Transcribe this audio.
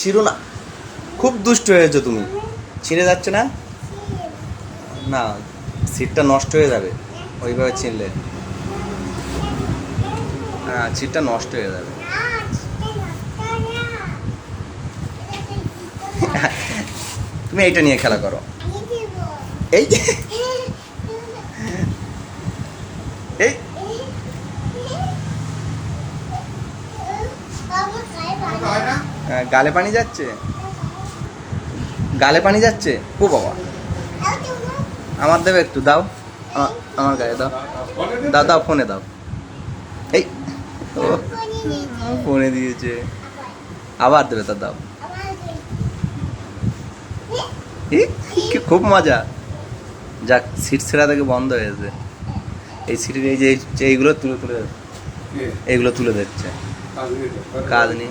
ছিঁড়ো না। খুব দুষ্ট হয়েছো তুমি। ছিঁড়ে যাচ্ছে না? না সিটটা নষ্ট হয়ে যাবে। ওইভাবে ছিঁড়লে। হ্যাঁ সিটটা নষ্ট হয়ে যাবে। তুমি এইটা নিয়ে খেলা করো। এই এই। গালে পানি যাচ্ছে? গালে পানি যাচ্ছে? ও বাবা। আমার দেবে একটু দাও। আমার- গায়ে দাও। দাও দাও ফোনে দাও। এই ও ফোনে দিয়েছে। আবার দেবে তা দাও। খুব মজা। যাক সিট ছেঁড়া থেকে বন্ধ হয়েছে এই সিটের এই যে এই- এইগুলো তুলে তুলে এইগুলো তুলে দিচ্ছে। কাজ নেই।